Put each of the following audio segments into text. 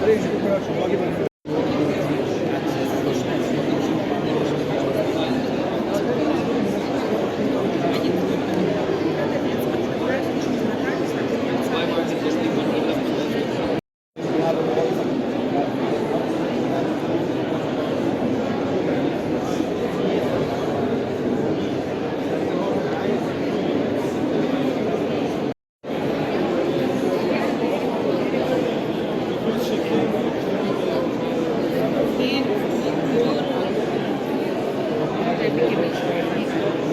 Três, quatro, they're beginning to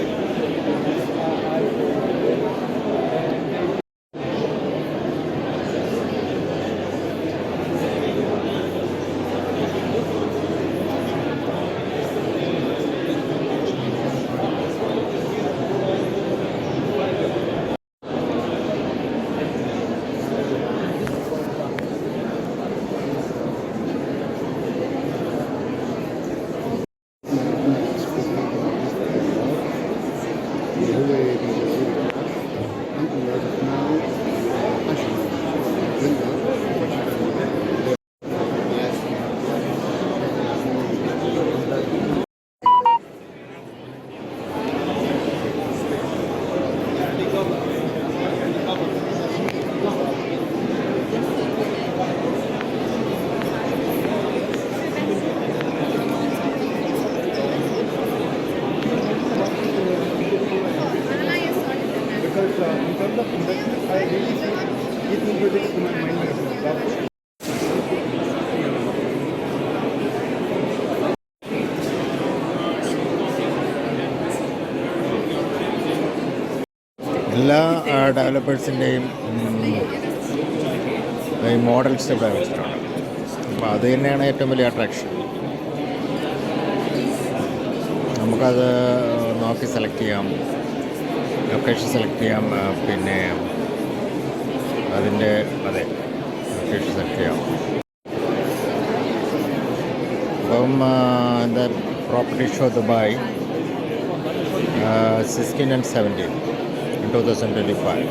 myself uh, in എല്ലാ ഡെവലപ്പേഴ്സിന്റെയും models ഇവിടെ വെച്ചിട്ടുണ്ട്. അപ്പോൾ അത് തന്നെയാണ് ഏറ്റവും വലിയ അട്രാക്ഷൻ നമുക്കത് നോക്കി സെലക്ട് ചെയ്യാം. ലൊക്കേഷൻ സെലക്ട് ചെയ്യാം പിന്നെ അതിന്റെ അതെ ലൊക്കേഷൻ സെലക്ട് ചെയ്യാം. അപ്പം എന്താ property show Dubai sixteen and seventeen two thousand twenty five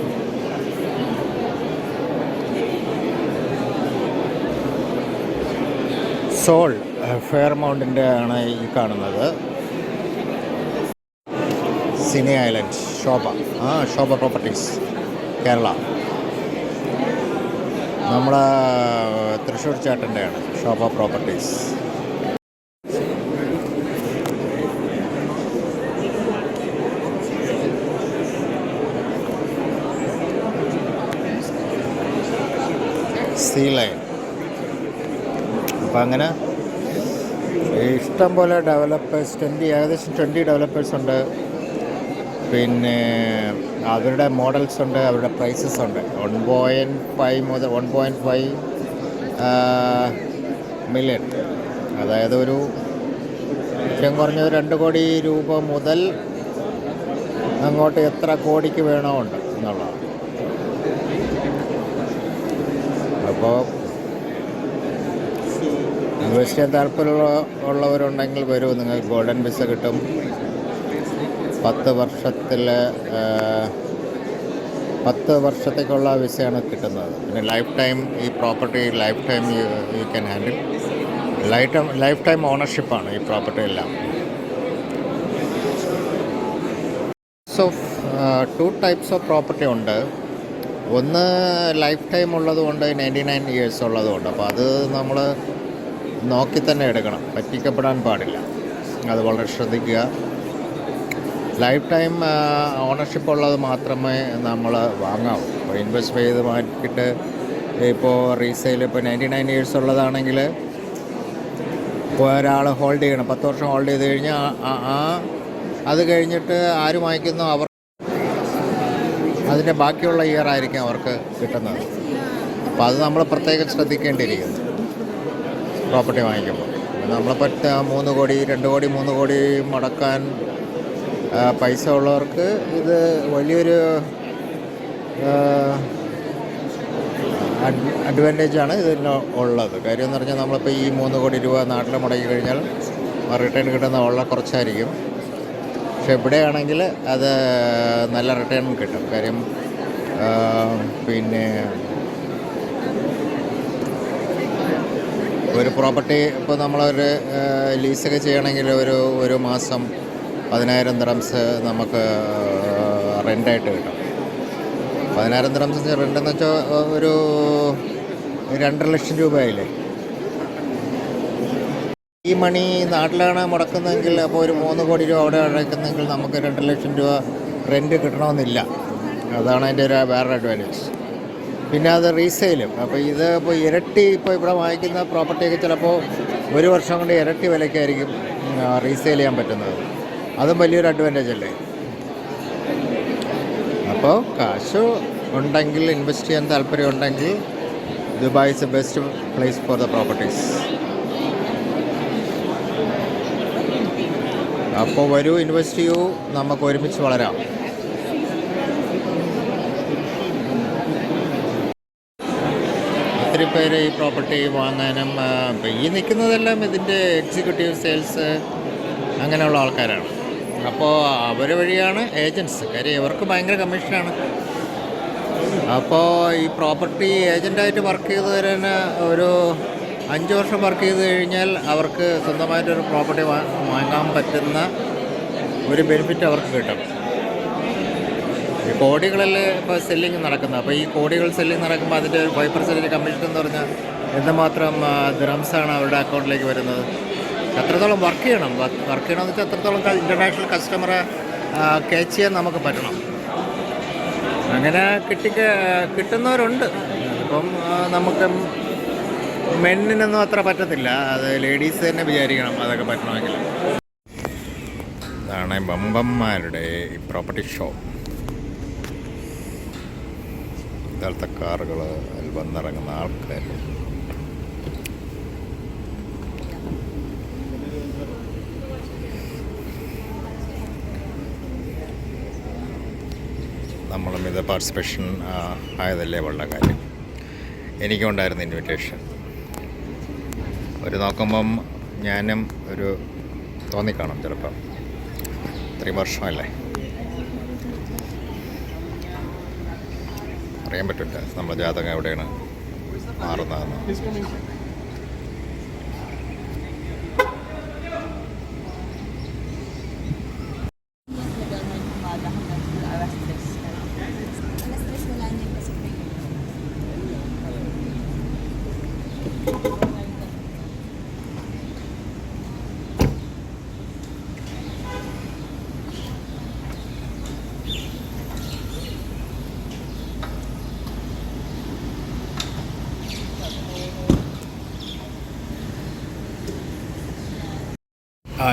soul fair മൗണ്ടിന്റെ ആണ് ഈ കാണുന്നത്. സിനി ഐലൻഡ് ശോഭ ആ ശോഭ പ്രോപ്പർട്ടീസ് കേരള നമ്മുടെ തൃശ്ശൂർ ചേട്ടന്റെയാണ് ശോഭ പ്രോപ്പർട്ടീസ് സീ ലൈൻ അപ്പം അങ്ങനെ ഇഷ്ടംപോലെ ഡെവലപ്പേഴ്സ് ട്വന്റി ഏകദേശം ട്വന്റി ഡെവലപ്പേഴ്സ് ഉണ്ട്. പിന്നെ അവരുടെ മോഡൽസ് ഉണ്ട് അവരുടെ പ്രൈസസ് ഉണ്ട്. വൺ പോയിന്റ് ഫൈവ് മുതൽ വൺ പോയിന്റ് ഫൈവ് മില്യൺ അതായത് ഒരു ഏറ്റവും കുറഞ്ഞത് രണ്ട് കോടി രൂപ മുതൽ അങ്ങോട്ട് എത്ര കോടിക്ക് വേണോ ഉണ്ട് എന്നുള്ളതാണ്. അപ്പോൾ ഇൻവെസ്റ്റ് ചെയ്യാൻ താല്പര്യമുള്ള ഉള്ളവരുണ്ടെങ്കിൽ വരൂ. നിങ്ങൾക്ക് ഗോൾഡൻ വിസ കിട്ടും. പത്ത് വർഷത്തിൽ പത്ത് വർഷത്തേക്കുള്ള വിസയാണ് കിട്ടുന്നത്. പിന്നെ ലൈഫ് ടൈം ഈ property life time you can handle life time life time ഓണർഷിപ്പാണ് ഈ പ്രോപ്പർട്ടി എല്ലാം. So two types of property ഉണ്ട്. ഒന്ന് ലൈഫ് ടൈം ഉള്ളതുകൊണ്ട് നയന്റി നയൻ ഇയേഴ്സ് ഉള്ളതുകൊണ്ട് അപ്പോൾ അത് നമ്മൾ നോക്കി തന്നെ എടുക്കണം. പറ്റിക്കപ്പെടാൻ പാടില്ല. അത് വളരെ ശ്രദ്ധിക്കുക. ലൈഫ് ടൈം ഓണർഷിപ്പ് ഉള്ളത് മാത്രമേ നമ്മൾ വാങ്ങാവൂ. ഇപ്പോൾ ഇൻവെസ്റ്റ് ചെയ്ത് മാറ്റിയിട്ട് ഇപ്പോൾ റീസെയിൽ ഇപ്പോൾ നയന്റി നയൻ ഇയേഴ്സ് ഉള്ളതാണെങ്കിൽ ഇപ്പോൾ ഒരാൾ ഹോൾഡ് ചെയ്യണം. പത്ത് വർഷം ഹോൾഡ് ചെയ്ത് കഴിഞ്ഞാൽ ആ- അത് കഴിഞ്ഞിട്ട് ആര് വാങ്ങിക്കുന്നോ അവർ അതിന്റെ ബാക്കിയുള്ള ഇയർ ആയിരിക്കും അവർക്ക് കിട്ടുന്നത്. അപ്പോൾ അത് നമ്മൾ പ്രത്യേകം ശ്രദ്ധിക്കേണ്ടിയിരിക്കുന്നു. പ്രോപ്പർട്ടി വാങ്ങിക്കുമ്പോൾ. നമ്മളെ പറ്റ മൂന്ന് കോടി രണ്ട് കോടി മൂന്ന് കോടി മുടക്കാൻ പൈസ ഉള്ളവർക്ക് ഇത് വലിയൊരു അഡ്വാന്റേജ് ആണ് ഇതിന് ഉള്ളത്. കാര്യം എന്ന് പറഞ്ഞാൽ നമ്മളിപ്പോൾ ഈ മൂന്ന് കോടി രൂപ നാട്ടിൽ മുടക്കി കഴിഞ്ഞാൽ റിട്ടേൺ കിട്ടുന്ന ഉള്ള കുറച്ചായിരിക്കും. പക്ഷെ ഇവിടെയാണെങ്കിൽ അത് നല്ല റിട്ടേൺ കിട്ടും. കാര്യം പിന്നെ ഒരു പ്രോപ്പർട്ടി ഇപ്പോൾ നമ്മളൊരു ലീസൊക്കെ ചെയ്യണമെങ്കിൽ ഒരു ഒരു മാസം പതിനായിരം ദ്രംസ് നമുക്ക് റെന്റായിട്ട് കിട്ടും. പതിനായിരം ദ്രംസ് റെന്റ് എന്ന് വെച്ചാൽ ഒരു രണ്ടര ലക്ഷം രൂപയില്ലേ ഈ മണി നാട്ടിലാണ് മുടക്കുന്നതെങ്കിൽ അപ്പോൾ ഒരു മൂന്ന് കോടി രൂപ അവിടെ അടയ്ക്കുന്നെങ്കിൽ നമുക്ക് രണ്ട് ലക്ഷം രൂപ റെന്റ് കിട്ടണമെന്നില്ല. അതാണ് അതിന്റെ ഒരു വേറെ അഡ്വാന്റേജ് പിന്നെ അത് റീസെയിലും അപ്പോൾ ഇത് ഇപ്പോൾ ഇരട്ടി ഇപ്പോൾ ഇവിടെ വാങ്ങിക്കുന്ന പ്രോപ്പർട്ടിയൊക്കെ ചിലപ്പോൾ ഒരു വർഷം കൊണ്ട് ഇരട്ടി വിലയ്ക്കായിരിക്കും റീസെയിൽ ചെയ്യാൻ പറ്റുന്നത്. അതും വലിയൊരു അഡ്വാന്റേജ് അല്ലേ? അപ്പോൾ കാശ് ഉണ്ടെങ്കിൽ ഇൻവെസ്റ്റ് ചെയ്യാൻ താല്പര്യം ഉണ്ടെങ്കിൽ Dubai is a best place for the properties അപ്പോൾ വരൂ ഇൻവെസ്റ്റ് ചെയ്യൂ നമുക്ക് ഒരുമിച്ച് വളരാം. ഒത്തിരി പേര് ഈ പ്രോപ്പർട്ടി വാങ്ങാനും ഈ നിൽക്കുന്നതെല്ലാം ഇതിന്റെ എക്സിക്യൂട്ടീവ് സെയിൽസ് അങ്ങനെയുള്ള ആൾക്കാരാണ്. അപ്പോൾ അവർ വഴിയാണ് ഏജൻസ്. കാര്യം ഇവർക്ക് ഭയങ്കര കമ്മീഷനാണ്. അപ്പോൾ ഈ പ്രോപ്പർട്ടി ഏജന്റായിട്ട് വർക്ക് ചെയ്ത് ഒരു അഞ്ച് വർഷം വർക്ക് ചെയ്ത് കഴിഞ്ഞാൽ അവർക്ക് സ്വന്തമായിട്ടൊരു പ്രോപ്പർട്ടി വാങ്ങാൻ പറ്റുന്ന ഒരു ബെനിഫിറ്റ് അവർക്ക് കിട്ടും. ഈ കോടികളിൽ ഇപ്പോൾ സെല്ലിങ് നടക്കുന്നത്. അപ്പോൾ ഈ കോടികൾ സെല്ലിങ് നടക്കുമ്പോൾ അതിന്റെ ഒരു ഫൈവ് പെർസെന്റേജ് കമ്മീഷൻ എന്ന് പറഞ്ഞാൽ എന്തുമാത്രം ദ്രംസാണ് അവരുടെ അക്കൗണ്ടിലേക്ക് വരുന്നത്. എത്രത്തോളം വർക്ക് ചെയ്യണം? വർക്ക് ചെയ്യണമെന്ന് വെച്ചാൽ എത്രത്തോളം ഇന്റർനാഷണൽ കസ്റ്റമറെ ക്യാച്ച് ചെയ്യാൻ നമുക്ക് പറ്റണം. അങ്ങനെ കിട്ടി കിട്ടുന്നവരുണ്ട്. ഇപ്പം നമുക്ക് മെന്നിനൊന്നും അത്ര പറ്റത്തില്ല. അത് ലേഡീസ് തന്നെ വിചാരിക്കണം അതൊക്കെ പറ്റണമെങ്കിൽ. ഇതാണ് ബമ്പന്മാരുടെ പ്രോപ്പർട്ടി ഷോ ഇതാലത്തെ കാറുകൾ അതിൽ വന്നിറങ്ങുന്ന ആൾക്കാർ നമ്മളും ഇത് പാർട്ടിസിപ്പേഷൻ ആയതല്ലേ വളരെ കാര്യം. എനിക്കുണ്ടായിരുന്ന ഇൻവിറ്റേഷൻ ഒരു നോക്കുമ്പം ഞാനും ഒരു തോന്നിക്കാണും ചിലപ്പം. ഇത്രയും വർഷമല്ലേ? അറിയാൻ പറ്റില്ല. നമ്മുടെ ജാതകം എവിടെയാണ് മാറുന്നതെന്ന്.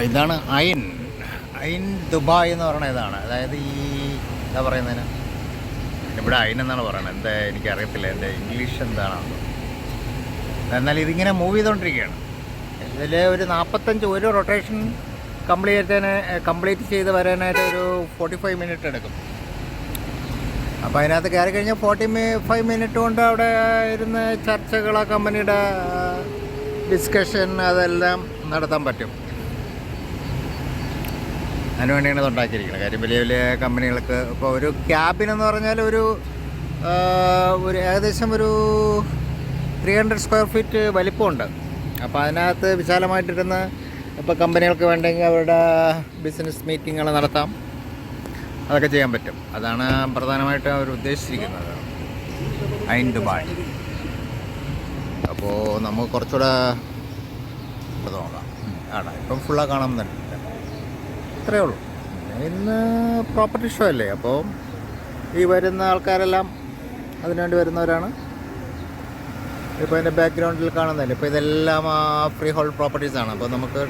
ഇതാണ് അയൻ. അയൻ ദുബായ് എന്ന് പറയുന്ന ഇതാണ്. അതായത് ഈ എന്താ പറയുന്നതിന്? ഇവിടെ അയൻ എന്നാണ് പറയുന്നത്. എന്താ എനിക്കറിയത്തില്ല. എന്റെ ഇംഗ്ലീഷ് എന്താണെന്ന്. എന്നാൽ ഇതിങ്ങനെ മൂവ് ചെയ്തുകൊണ്ടിരിക്കുകയാണ്. ഇതിൽ ഒരു നാൽപ്പത്തഞ്ച് ഒരു റൊട്ടേഷൻ കംപ്ലീറ്റ് കംപ്ലീറ്റ് ചെയ്ത് വരാനായിട്ട് ഒരു ഫോർട്ടി ഫൈവ് മിനിറ്റ് എടുക്കും. അപ്പോൾ അതിനകത്ത് കയറി കഴിഞ്ഞാൽ ഫോർട്ടി ഫൈവ് മിനിറ്റ് കൊണ്ട് അവിടെ ഇരുന്ന് ചർച്ചകൾ ആ കമ്പനിയുടെ ഡിസ്കഷൻ അതെല്ലാം നടത്താൻ പറ്റും. അതിന് വേണ്ടിയാണ് ഇത് ഉണ്ടാക്കിയിരിക്കുന്നത്. കാര്യം വലിയ വലിയ കമ്പനികൾക്ക് ഇപ്പോൾ ഒരു ക്യാബിൻ എന്ന് പറഞ്ഞാൽ ഒരു ഒരു ഏകദേശം ഒരു ത്രീ ഹൺഡ്രഡ് സ്ക്വയർ ഫീറ്റ് വലിപ്പമുണ്ട്. അപ്പോൾ അതിനകത്ത് വിശാലമായിട്ടിരുന്ന് ഇപ്പോൾ കമ്പനികൾക്ക് വേണ്ടെങ്കിൽ അവരുടെ ബിസിനസ് മീറ്റിങ്ങുകൾ നടത്താം. അതൊക്കെ ചെയ്യാൻ പറ്റും. അതാണ് പ്രധാനമായിട്ട് അവർ ഉദ്ദേശിച്ചിരിക്കുന്നത്. ഐൻ ദുബായ് അപ്പോൾ നമുക്ക് കുറച്ചുകൂടെ നോക്കാം. ആടാ ഇപ്പം ഫുള്ളാ കാണുന്നുണ്ട് ഇത്രയേ ഉള്ളൂ. ഇന്ന് പ്രോപ്പർട്ടി ഷോ അല്ലേ? അപ്പോൾ ഈ വരുന്ന ആൾക്കാരെല്ലാം അതിനുവേണ്ടി വരുന്നവരാണ്. ഇപ്പോൾ എന്റെ ബാക്ക്ഗ്രൗണ്ടിൽ കാണുന്നതല്ലേ? ഇപ്പോൾ ഇതെല്ലാം ഫ്രീ ഹോൾഡ് പ്രോപ്പർട്ടീസാണ് അപ്പോൾ നമുക്ക്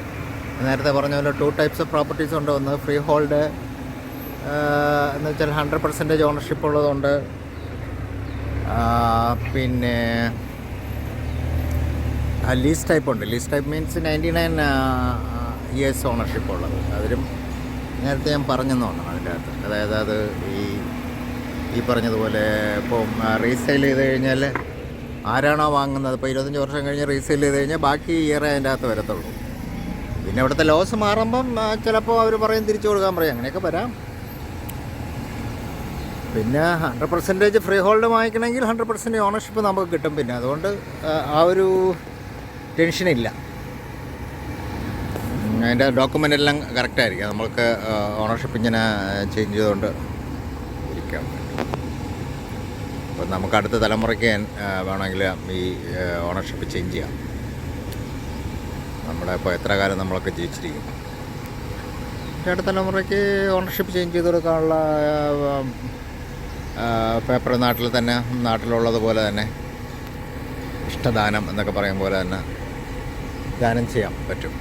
നേരത്തെ പറഞ്ഞ പോലെ ടു ടൈപ്സ് ഓഫ് പ്രോപ്പർട്ടീസ് ഉണ്ട്. ഒന്ന് ഫ്രീ ഹോൾഡ് എന്ന് വെച്ചാൽ ഹൺഡ്രഡ് പെർസെന്റേജ് ഓണർഷിപ്പ് ഉള്ളതുണ്ട്. പിന്നെ ലീസ് ടൈപ്പ് ഉണ്ട്. Lease type means ninety nine years ownership ഉള്ളത്. അതിലും നേരത്തെ ഞാൻ പറഞ്ഞെന്ന് തോന്നണം അതിന്റെ അകത്ത് അതായത് അത് ഈ ഈ പറഞ്ഞതുപോലെ ഇപ്പം റീസെയിൽ ചെയ്ത് കഴിഞ്ഞാൽ ആരാണോ വാങ്ങുന്നത്? ഇപ്പോൾ ഇരുപത്തഞ്ച് വർഷം കഴിഞ്ഞ് റീസെയിൽ ചെയ്ത് കഴിഞ്ഞാൽ ബാക്കി ഇയർ അതിന്റെ അകത്ത് വരത്തുള്ളൂ. പിന്നെ ഇവിടുത്തെ ലോസ് മാറുമ്പം ചിലപ്പോൾ അവർ പറയും തിരിച്ചു കൊടുക്കാൻ പറയും. അങ്ങനെയൊക്കെ വരാം. പിന്നെ ഹൺഡ്രഡ് പെർസെന്റേജ് ഫ്രീ ഹോൾഡ് വാങ്ങിക്കണമെങ്കിൽ ഹൺഡ്രഡ് പെർസെന്റേജ് ഓണർഷിപ്പ് നമുക്ക് കിട്ടും. പിന്നെ അതുകൊണ്ട് ആ, ഒരു ടെൻഷനില്ല അതിന്റെ ഡോക്യുമെന്റ് എല്ലാം കറക്റ്റായിരിക്കും നമ്മൾക്ക് ഓണർഷിപ്പ് ഇങ്ങനെ ചേഞ്ച് ചെയ്തുകൊണ്ട് ഇരിക്കാം അപ്പം നമുക്ക് അടുത്ത തലമുറയ്ക്ക് വേണമെങ്കിൽ ഈ ഓണർഷിപ്പ് ചേഞ്ച് ചെയ്യാം. നമ്മുടെ ഇപ്പോൾ എത്ര കാലം നമ്മളൊക്കെ ജീവിച്ചിരിക്കും അടുത്ത തലമുറയ്ക്ക് ഓണർഷിപ്പ് ചേഞ്ച് ചെയ്ത് കൊടുക്കാനുള്ള പേപ്പർ നാട്ടിൽ തന്നെ നാട്ടിലുള്ളതുപോലെ തന്നെ ഇഷ്ടദാനം എന്നൊക്കെ പറയും പോലെ തന്നെ ദാനം ചെയ്യാൻ പറ്റും.